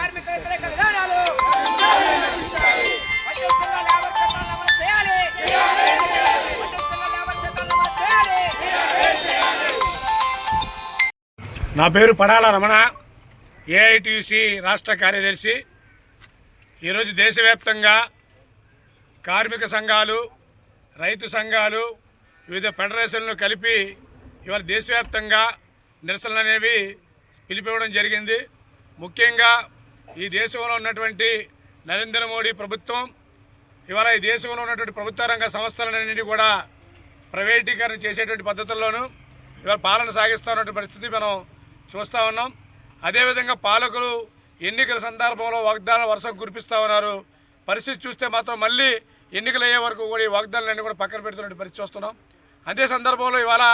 కార్మిక వ్యతిరేక విధానాలు నా పేరు పడాల రమణ ఏఐటిసి రాష్ట్ర కార్యదర్శి. ఈరోజు దేశవ్యాప్తంగా కార్మిక సంఘాలు రైతు సంఘాలు వివిధ ఫెడరేషన్లు కలిపి ఇవాళ దేశవ్యాప్తంగా నిరసనలు అనేవి పిలిపివ్వడం జరిగింది. ముఖ్యంగా ఈ దేశంలో ఉన్నటువంటి నరేంద్ర మోడీ ప్రభుత్వం ఇవాళ ఈ దేశంలో ఉన్నటువంటి ప్రభుత్వ రంగ సంస్థలన్నింటినీ కూడా ప్రైవేటీకరణ చేసేటువంటి పద్ధతుల్లోనూ ఇవాళ పాలన సాగిస్తున్నటువంటి పరిస్థితి మనం చూస్తూ ఉన్నాం. అదేవిధంగా పాలకులు ఎన్నికల సందర్భంలో వాగ్దానాలు వరుసకు కురిపిస్తూ ఉన్నారు. పరిస్థితి చూస్తే మాత్రం మళ్ళీ ఎన్నికలు అయ్యే వరకు కూడా ఈ వాగ్దానాలన్నీ కూడా పక్కన పెడుతున్నటువంటి పరిస్థితి చూస్తున్నాం. అదే సందర్భంలో ఇవాళ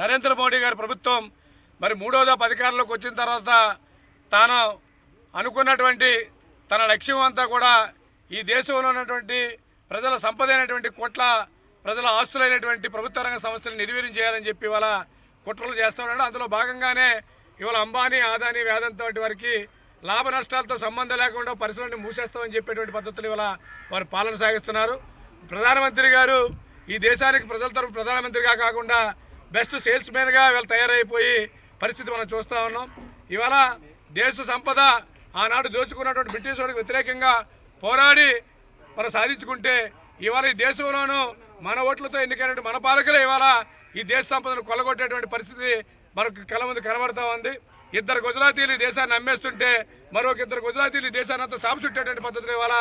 నరేంద్ర మోడీ గారి ప్రభుత్వం మరి మూడోదా అధికారంలోకి వచ్చిన తర్వాత తాను అనుకున్నటువంటి తన లక్ష్యం అంతా కూడా ఈ దేశంలో ఉన్నటువంటి ప్రజల సంపద అయినటువంటి కోట్ల ప్రజల ఆస్తులైనటువంటి ప్రభుత్వ రంగ సంస్థలు నిర్వీర్యం చేయాలని చెప్పి ఇవాళ కుట్రలు చేస్తున్నాడు అందులో భాగంగానే ఇవాళ అంబానీ ఆదాని వేదంతో వారికి లాభ నష్టాలతో సంబంధం లేకుండా పరిశ్రమని మూసేస్తామని చెప్పేటువంటి పద్ధతులు ఇవాళ వారు పాలన సాగిస్తున్నారు. ప్రధానమంత్రి గారు ఈ దేశానికి ప్రజల తరపు ప్రధానమంత్రిగా కాకుండా బెస్ట్ సేల్స్ మ్యాన్గా వీళ్ళు తయారైపోయి పరిస్థితి మనం చూస్తూ ఉన్నాం. ఇవాళ దేశ సంపద ఆనాడు దోచుకున్నటువంటి బ్రిటిష్ వాడికి వ్యతిరేకంగా పోరాడి మనం సాధించుకుంటే ఇవాళ ఈ దేశంలోనూ మన ఓట్లతో ఎన్నికైనటువంటి మన పాలకులే ఇవాళ ఈ దేశ సంపదను కొల్లగొట్టేటువంటి పరిస్థితి మనకు కళ ముందు కనబడతా ఉంది. ఇద్దరు గుజరాతీలు ఈ దేశాన్ని అమ్మేస్తుంటే మరొక ఇద్దరు గుజరాతీలు ఈ దేశాన్ని అంతా సాపుచుట్టేటువంటి పద్ధతులు ఇవాళ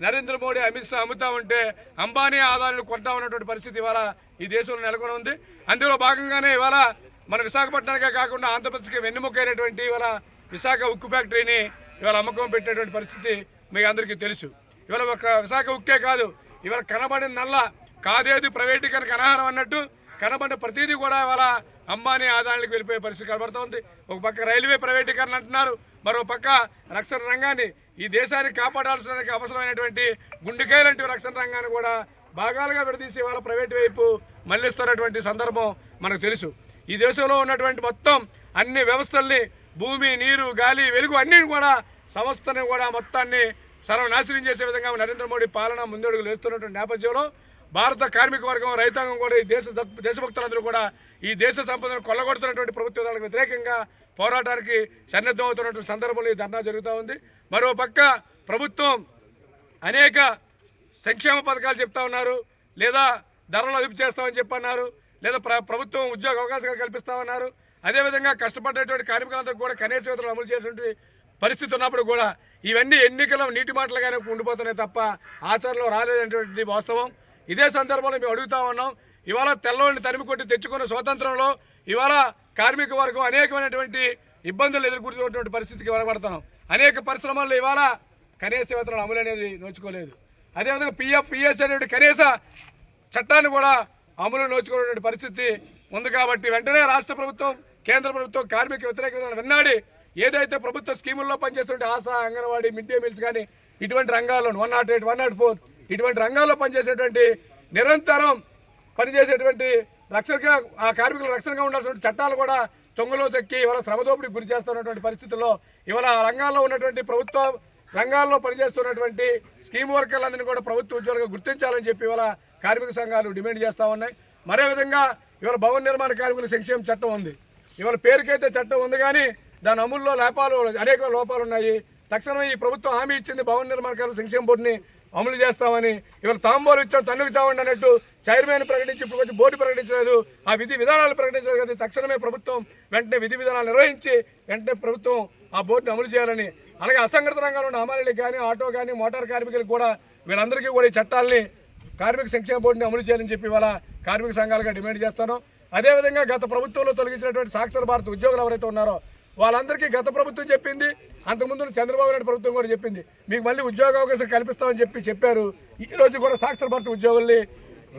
నరేంద్ర మోడీ అమిత్ షా అమ్ముతా ఉంటే అంబానీ ఆదాయాలు కొంటా ఉన్నటువంటి పరిస్థితి ఇవాళ ఈ దేశంలో నెలకొని ఉంది. అందులో భాగంగానే ఇవాళ మన విశాఖపట్నానికే కాకుండా ఆంధ్రప్రదేశ్కి వెన్నెముకైనటువంటి ఇవాళ విశాఖ ఉక్కు ఫ్యాక్టరీని ఇవాళ అమ్మకం పెట్టేటువంటి పరిస్థితి మీకు అందరికీ తెలుసు. ఇవాళ ఒక విశాఖ ఉక్కే కాదు. ఇవాళ కనబడిన నల్ల కాదేది ప్రైవేటీకరణకు అనహారం అన్నట్టు కనబడిన ప్రతిదీ కూడా ఇవాళ అంబానీ ఆదాయానికి వెళ్ళిపోయే పరిస్థితి కనబడుతోంది. ఒక పక్క రైల్వే ప్రైవేటీకరణ అంటున్నారు. మరో పక్క రక్షణ రంగాన్ని ఈ దేశాన్ని కాపాడాల్సిన అవసరమైనటువంటి గుండెకాయ లాంటి రక్షణ రంగాన్ని కూడా భాగాలుగా విడదీసి ఇవాళ ప్రైవేట్ వైపు మళ్ళిస్తున్నటువంటి సందర్భం మనకు తెలుసు. ఈ దేశంలో ఉన్నటువంటి మొత్తం అన్ని వ్యవస్థల్ని భూమి నీరు గాలి వెలుగు అన్ని కూడా సంస్థని కూడా మొత్తాన్ని సర్వనాశనం చేసే విధంగా నరేంద్ర మోడీ పాలన ముందడుగులు వేస్తున్నటువంటి నేపథ్యంలో భారత కార్మిక వర్గం రైతాంగం కూడా ఈ దేశ దేశభక్తులందరూ కూడా ఈ దేశ సంపదను కొల్లగొడుతున్నటువంటి ప్రభుత్వాలకు వ్యతిరేకంగా పోరాటానికి సన్నద్ధం అవుతున్నటువంటి సందర్భంలో ఈ ధర్నా జరుగుతూ ఉంది. మరో పక్క ప్రభుత్వం అనేక సంక్షేమ పథకాలు చెప్తా ఉన్నారు. లేదా ధరలు అదుపు చేస్తామని చెప్పన్నారు. లేదా ప్ర ప్రభుత్వం ఉద్యోగ అవకాశాలు కల్పిస్తామన్నారు అదేవిధంగా కష్టపడేటువంటి కార్మికులందరూ కూడా కనీస వేతనాలు అమలు చేసినటువంటి పరిస్థితి ఉన్నప్పుడు కూడా ఇవన్నీ ఎన్నికల నీటి మాటలుగానే ఉండిపోతున్నాయి తప్ప ఆచరణలో రాలేదనేటువంటిది వాస్తవం. ఇదే సందర్భంలో మేము అడుగుతా ఉన్నాం ఇవాళ తెల్లవాడిని తరిమి కొట్టి తెచ్చుకున్న స్వాతంత్రంలో ఇవాళ కార్మిక వర్గం అనేకమైనటువంటి ఇబ్బందులు ఎదుర్కొంటున్నటువంటి పరిస్థితికి వరబడుతున్నాం అనేక పరిశ్రమల్లో ఇవాళ కనీస వేతనాలు అమలు అనేది నోచుకోలేదు. అదేవిధంగా పిఎఫ్ పిఎస్ అనేటువంటి కనీస చట్టాన్ని కూడా అమలు నోచుకునేటువంటి పరిస్థితి ఉంది కాబట్టి వెంటనే రాష్ట్ర ప్రభుత్వం కేంద్ర ప్రభుత్వం కార్మిక వ్యతిరేక విధానం వెన్నాడి ఏదైతే ప్రభుత్వ స్కీముల్లో పనిచేస్తుంటే Asha anganwadi mid day meals కానీ ఇటువంటి రంగాల్లో one not eight one not four ఇటువంటి రంగాల్లో పనిచేసేటువంటి నిరంతరం పనిచేసేటువంటి రక్షణగా ఆ కార్మికులు రక్షణగా ఉండాల్సిన చట్టాలు కూడా తొంగలో తొక్కి ఇవాళ శ్రమదోపిడికి గురి చేస్తున్నటువంటి పరిస్థితుల్లో ఇవాళ ఆ రంగాల్లో ఉన్నటువంటి ప్రభుత్వ రంగాల్లో పనిచేస్తున్నటువంటి స్కీమ్ వర్కర్లందరినీ కూడా ప్రభుత్వ ఉద్యోగులుగా గుర్తించాలని చెప్పి ఇవాళ కార్మిక సంఘాలు డిమాండ్ చేస్తూ ఉన్నాయి. మరే విధంగా ఇవాళ భవన నిర్మాణ కార్మికుల సంక్షేమ చట్టం ఉంది. ఇవాళ పేరుకైతే చట్టం ఉంది కానీ దాని అమలులో లోపాలు అనేక లోపాలు ఉన్నాయి. తక్షణమే ఈ ప్రభుత్వం హామీ ఇచ్చింది భవన నిర్మాణ కార్మికుల సంక్షేమ బోర్డుని అమలు చేస్తామని. ఇవాళ తాంబోలు ఇచ్చాం తన్నుకు చావండి అన్నట్టు చైర్మన్ ప్రకటించి ఇప్పుడు కొంచెం బోర్డు ప్రకటించలేదు. ఆ విధి విధానాలు ప్రకటించలేదు కదా తక్షణమే ప్రభుత్వం వెంటనే విధి విధానాలు నిర్వహించి వెంటనే ప్రభుత్వం ఆ బోర్డుని అమలు చేయాలని. అలాగే అసంఘటిత రంగంలో ఉన్న అమలులకు కానీ ఆటో కానీ మోటార్ కార్మికులకు కూడా వీళ్ళందరికీ కూడా ఈ చట్టాలని కార్మిక సంక్షేమ బోర్డుని అమలు చేయాలని చెప్పి ఇవాళ కార్మిక సంఘాలుగా డిమాండ్ చేస్తాను అదేవిధంగా గత ప్రభుత్వంలో తొలగించినటువంటి సాక్షర భారత్ ఉద్యోగులు ఎవరైతే ఉన్నారో వాళ్ళందరికీ గత ప్రభుత్వం చెప్పింది అంతకుముందు చంద్రబాబు నాయుడు ప్రభుత్వం కూడా చెప్పింది. మీకు మళ్ళీ ఉద్యోగ అవకాశం కల్పిస్తామని చెప్పి చెప్పారు. ఈ రోజు కూడా సాక్షర భారత ఉద్యోగుల్ని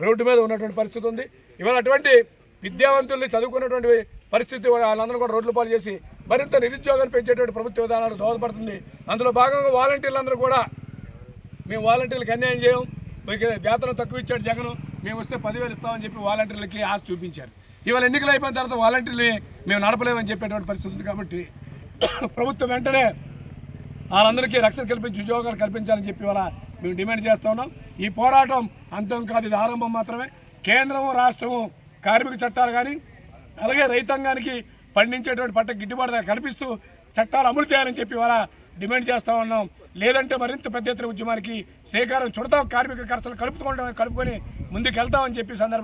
రోడ్డు మీద ఉన్నటువంటి పరిస్థితి ఉంది. ఇవాళ అటువంటి విద్యావంతుల్ని చదువుకున్నటువంటి పరిస్థితి వాళ్ళందరూ కూడా రోడ్లు పాలు చేసి మరింత నిరుద్యోగాన్ని పెంచేటువంటి ప్రభుత్వ విధానాలు దోహదపడుతుంది. అందులో భాగంగా వాలంటీర్లందరూ కూడా మేము వాలంటీర్లకు అన్యాయం చేయం. మీకు వేతనం తక్కువ ఇచ్చాడు జగన్ మేము వస్తే పదివేలు ఇస్తామని చెప్పి వాలంటీర్లకి ఆశ చూపించారు. ఇవాళ ఎన్నికలు అయిపోయిన తర్వాత వాలంటీర్లు మేము నడపలేమని చెప్పేటువంటి పరిస్థితి ఉంది కాబట్టి ప్రభుత్వం వెంటనే వాళ్ళందరికీ రక్షణ కల్పించి ఉద్యోగాలు కల్పించాలని చెప్పి వాళ్ళ మేము డిమాండ్ చేస్తా ఉన్నాం. ఈ పోరాటం అంతం కాదు ఇది ఆరంభం మాత్రమే. కేంద్రము రాష్ట్రము కార్మిక చట్టాలు కానీ అలాగే రైతాంగానికి పండించేటువంటి పంట గిట్టుబాటు కల్పిస్తూ చట్టాలు అమలు చేయాలని చెప్పి వాళ్ళ డిమాండ్ చేస్తూ ఉన్నాం. లేదంటే మరింత పెద్ద ఎత్తున ఉద్యమానికి శ్రీకారం చుడతాం. కార్మిక ఖర్చులు కలుపుకోవడం కలుపుకొని ముందుకు వెళ్తామని చెప్పి సందర్భం